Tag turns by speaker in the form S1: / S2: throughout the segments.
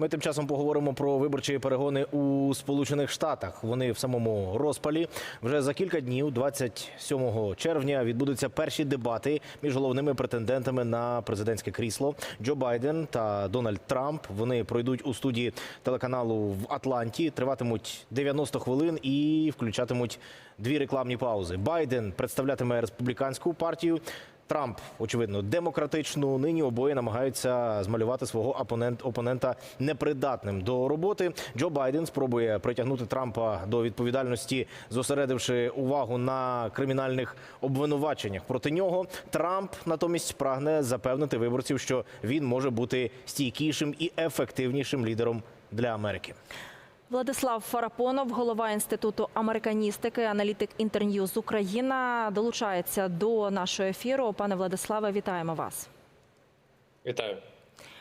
S1: Ми тим часом поговоримо про виборчі перегони у Сполучених Штатах. Вони в самому розпалі. Вже за кілька днів, 27 червня, відбудуться перші дебати між головними претендентами на президентське крісло Джо Байден та Дональд Трамп. Вони пройдуть у студії телеканалу в Атланті, триватимуть 90 хвилин і включатимуть дві рекламні паузи. Байден представлятиме республіканську партію. Трамп, очевидно, демократичну. Нині обоє намагаються змалювати свого опонент, опонента непридатним до роботи. Джо Байден спробує притягнути Трампа до відповідальності, зосередивши увагу на кримінальних обвинуваченнях проти нього. Трамп натомість прагне запевнити виборців, що він може бути стійкішим і ефективнішим лідером для Америки.
S2: Владислав Фарапонов, голова інституту американістики, аналітик Інтерньюз Україна, долучається до нашого ефіру. Пане Владиславе, вітаємо вас.
S3: Вітаю.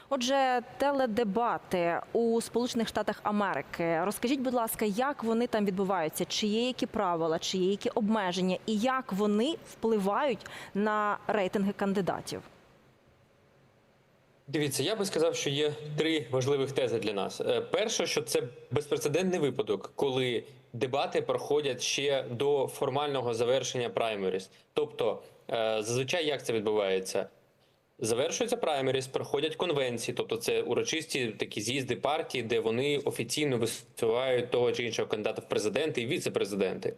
S2: Отже, теледебати у Сполучених Штатах Америки. Розкажіть, будь ласка, як вони там відбуваються? Чи є які правила, чи є які обмеження, і як вони впливають на рейтинги кандидатів?
S3: Дивіться, я би сказав, що є три важливих тези для нас. Е, Перше, що це безпрецедентний випадок, коли дебати проходять ще до формального завершення праймеріс. Тобто, е, зазвичай як це відбувається? Завершується праймеріс, проходять конвенції, тобто це урочисті такі з'їзди партії, де вони офіційно висувають того чи іншого кандидата в президенти і віце-президенти.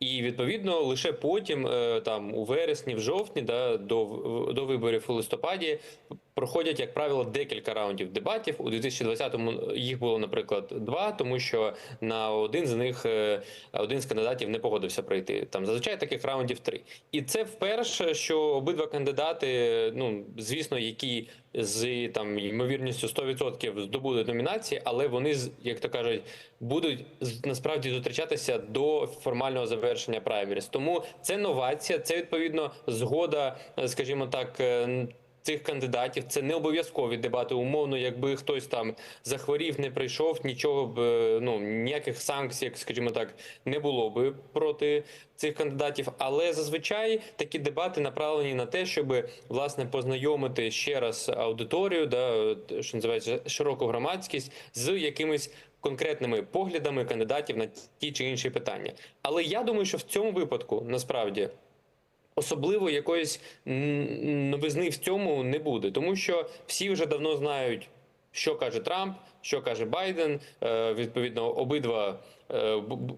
S3: І відповідно лише потім, е, там у вересні, в жовтні, да, до, до виборів у листопаді, проходять, як правило, декілька раундів дебатів. У 2020-му їх було, наприклад, два, тому що на один з них е, один з кандидатів не погодився пройти. Там зазвичай таких раундів три. І це вперше, що обидва кандидати, ну звісно, які з там ймовірністю 100% здобудуть номінації, але вони як то кажуть, будуть насправді зустрічатися до формального завершення праймеріс. Тому це новація, це відповідно згода, е, скажімо так. Цих кандидатів це не обов'язкові дебати. Умовно, якби хтось там захворів, не прийшов, нічого б е, ну ніяких санкцій, як скажімо так, не було би проти цих кандидатів. Але зазвичай такі дебати направлені на те, щоб власне познайомити ще раз аудиторію, да що називається широку громадськість з якимись. Конкретними поглядами кандидатів на ті чи інші питання, але я думаю, що в цьому випадку насправді особливо якоїсь новизни в цьому не буде, тому що всі вже давно знають, що каже Трамп, що каже Байден. Е, Відповідно, обидва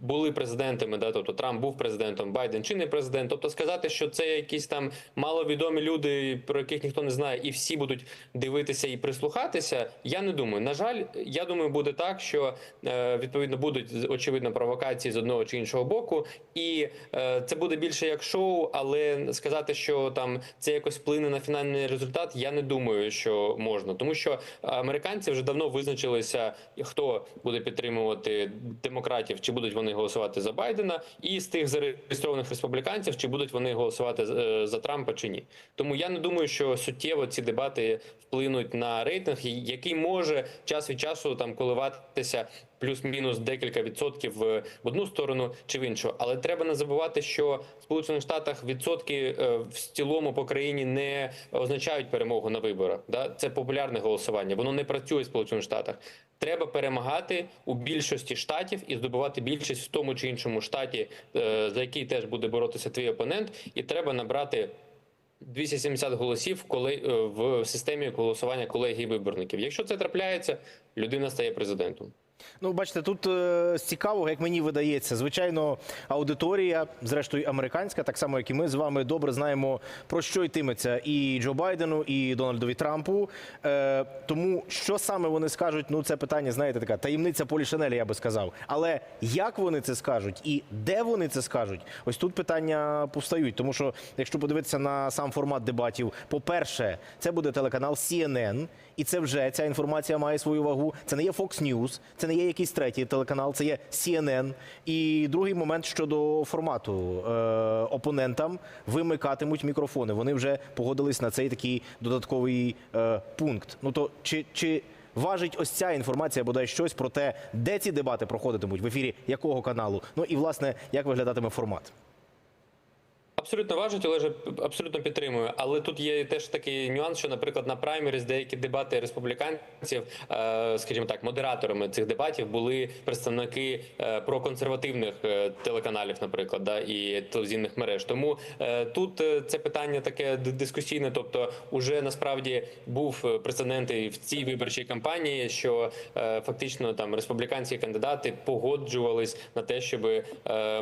S3: були президентами. Да, тобто Трамп був президентом, Байден чи не президент. Тобто сказати, що це якісь там маловідомі люди, про яких ніхто не знає, і всі будуть дивитися і прислухатися. Я не думаю. На жаль, я думаю, буде так, що е, відповідно будуть очевидно провокації з одного чи іншого боку, і е, це буде більше як шоу, але сказати, що там це якось вплине на фінальний результат, я не думаю, що можна, тому що американці вже давно визначилися, хто буде підтримувати демократів, чи будуть вони голосувати за Байдена, і з тих зареєстрованих республіканців, чи будуть вони голосувати е, за Трампа чи ні. Тому я не думаю, що суттєво ці дебати вплинуть на рейтинг, який може час від часу там коливатися плюс-мінус декілька відсотків в в одну сторону чи в іншу. Але треба не забувати, що в Сполучених Штатах відсотки е, в цілому по країні не означають перемогу на виборах. Це популярне голосування. Воно не працює в Сполучених Штатах. Треба перемагати у більшості штатів і здобувати більшість в тому чи іншому штаті, е, за який теж буде боротися твій опонент, і треба набрати 270 голосів коли е, в системі голосування колегії виборників. Якщо це трапляється, людина стає президентом.
S1: Ну, бачите, тут е, з цікавого, як мені видається, звичайно, аудиторія, зрештою американська, так само як і ми з вами добре знаємо про що йтиметься і Джо Байдену, і Дональдові Трампу. Е, тому що саме вони скажуть, ну це питання, знаєте, така таємниця Полі Шанелі, я би сказав. Але як вони це скажуть і де вони це скажуть, ось тут питання повстають. Тому що, якщо подивитися на сам формат дебатів, по-перше, це буде телеканал CNN, і це вже ця інформація має свою вагу. Це не є Fox News, це не є якийсь третій телеканал, це є CNN. І другий момент щодо формату е, опонентам вимикатимуть мікрофони. Вони вже погодились на цей такий додатковий е, пункт. Ну то чи, чи важить ось ця інформація бодай щось про те, де ці дебати проходитимуть в ефірі якого каналу? Ну і власне як виглядатиме формат?
S3: Абсолютно важить, Олеже, абсолютно підтримую. Але тут є теж такий нюанс, що, наприклад, на праймеріс деякі дебати республіканців, е, скажімо так, модераторами цих дебатів були представники е, проконсервативних е, телеканалів, наприклад, да, і телевізійних мереж. Тому тут це питання таке дискусійне. Тобто, уже насправді був прецедент в цій виборчій кампанії, що фактично там республіканські кандидати погоджувались на те, щоб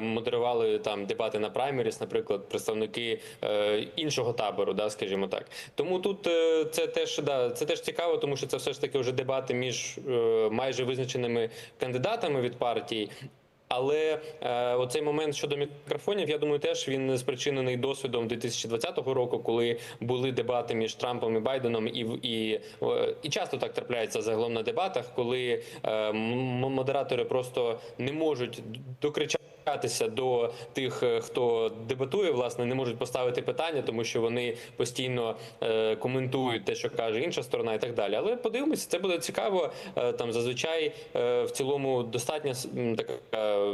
S3: модерували там дебати на праймеріс, наприклад, представники е, іншого табору, да, скажімо так. Тому тут е, це теж да, це теж цікаво, тому що це все ж таки вже дебати між е, майже визначеними кандидатами від партій. Але е, оцей момент щодо мікрофонів, я думаю, теж він спричинений досвідом 2020 року, коли були дебати між Трампом і Байденом, і і, і часто так трапляється загалом на дебатах, коли е, модератори просто не можуть докричатися до тих, е, хто дебатує, власне, не можуть поставити питання, тому що вони постійно е, коментують те, що каже інша сторона, і так далі. Але подивимося, це буде цікаво. Е, Там зазвичай в цілому достатньо така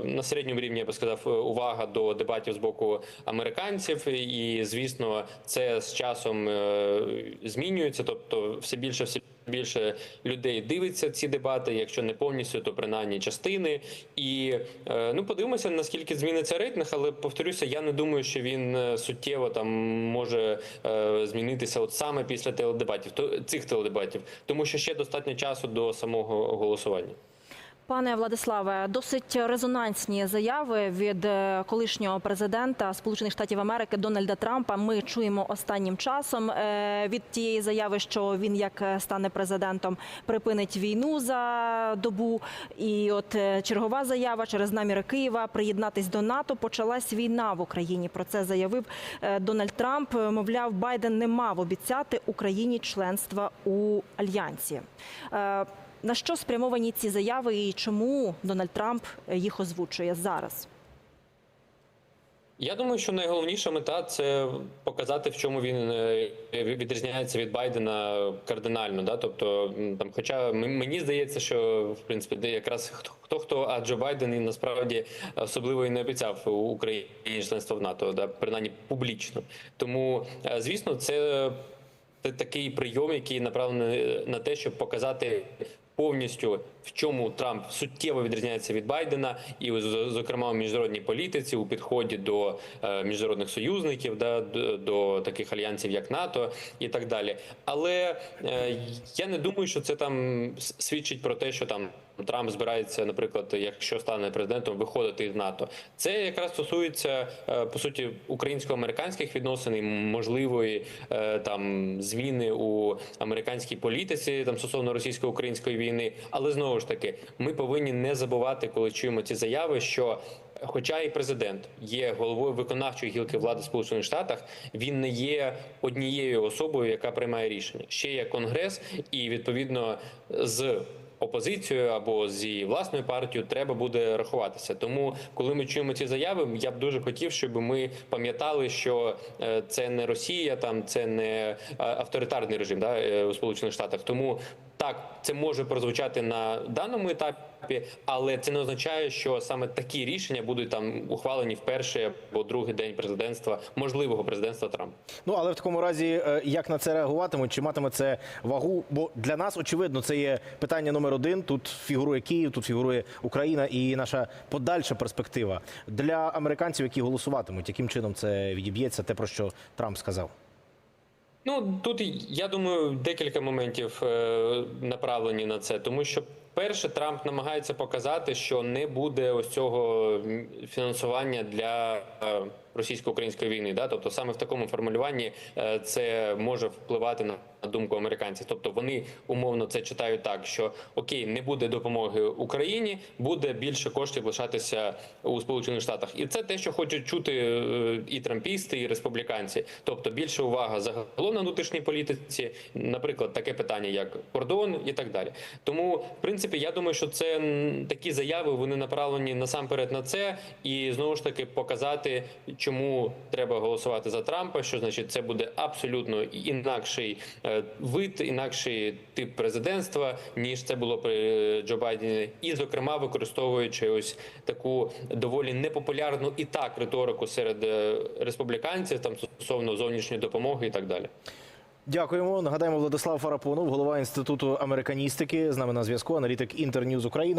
S3: на середньому рівні, я би сказав, увага до дебатів з боку американців, і звісно, це з часом змінюється, тобто все більше все. Більше людей дивиться ці дебати, якщо не повністю, то принаймні частини. І е, ну подивимося, наскільки зміниться рейтинг, але повторюся, я не думаю, що він е, суттєво там може е, змінитися от саме після теледебатів, цих теледебатів, тому що ще достатньо часу до самого голосування.
S2: Пане Владиславе, досить резонансні заяви від е, колишнього президента Сполучених Штатів Америки Дональда Трампа. Ми чуємо останнім часом е, від тієї заяви, що він як е, стане президентом, припинить війну за добу. І от чергова заява через наміри Києва приєднатись до НАТО. Почалась війна в Україні. Про це заявив Дональд Трамп. Мовляв, Байден не мав обіцяти Україні членства у альянсі. Е, на що спрямовані ці заяви і чому Дональд Трамп їх озвучує зараз?
S3: Я думаю, що найголовніша мета це показати, в чому він е, відрізняється від Байдена кардинально. Да? Тобто, там, хоча мені здається, що в принципі якраз хто, хто а Джо Байден і насправді особливо і не обіцяв Україні членство в НАТО, да? принаймні публічно. Тому, е, звісно, це це такий прийом, який направлений на те, щоб показати повністю в чому Трамп суттєво відрізняється від Байдена, і зокрема у міжнародній політиці, у підході до е, міжнародних союзників, да, до, до таких альянсів, як НАТО, і так далі. Але е, я не думаю, що це там свідчить про те, що там. Трамп збирається, наприклад, якщо стане президентом, виходити з НАТО. Це якраз стосується е, по суті українсько-американських відносин і можливої е, там зміни у американській політиці там стосовно російсько-української війни. Але знову ж таки, ми повинні не забувати, коли чуємо ці заяви, що. Хоча і президент є головою виконавчої гілки влади Сполучених Штатах, він не є однією особою, яка приймає рішення. Ще є конгрес, і відповідно з опозицією або з її власною партією треба буде рахуватися. Тому, коли ми чуємо ці заяви, я б дуже хотів, щоб ми пам'ятали, що е, це не Росія, там це не е, авторитарний режим да, е, у Сполучених Штатах. Тому так, це може прозвучати на даному етапі, але це не означає, що саме такі рішення будуть там ухвалені в перший або другий день президентства, можливого президентства Трампа.
S1: Ну але в такому разі, е, як на це реагуватимуть, чи матиме це вагу? Бо для нас очевидно це є питання номер один. Тут фігурує Київ, тут фігурує Україна і наша подальша перспектива для американців, які голосуватимуть. Яким чином це відіб'ється, те про що Трамп сказав?
S3: Ну тут я думаю, декілька моментів е, направлені на це, тому що. Перше, Трамп намагається показати, що не буде ось цього фінансування для е, російсько-української війни. Да? Тобто саме в такому формулюванні е, це може впливати на думку американців. Тобто вони умовно це читають так, що окей, не буде допомоги Україні, буде більше коштів лишатися у Сполучених Штатах, і це те, що хочуть чути е, і трампісти, і республіканці. Тобто більше увага загалом на внутрішній політиці, наприклад, таке питання, як кордон і так далі. Тому, в принципі. Принципі, я думаю, що це такі заяви вони направлені насамперед на це, і знову ж таки показати, чому треба голосувати за Трампа. Що значить, це буде абсолютно інакший е, вид, інакший тип президентства, ніж це було при Джо Байдені, і зокрема використовуючи ось таку доволі непопулярну і так риторику серед е, республіканців, там стосовно зовнішньої допомоги і так далі.
S1: Дякуємо. Нагадаємо, Владислав Фарапонов, голова інституту американістики. З нами на зв'язку. Аналітик Інтерньюз Україна.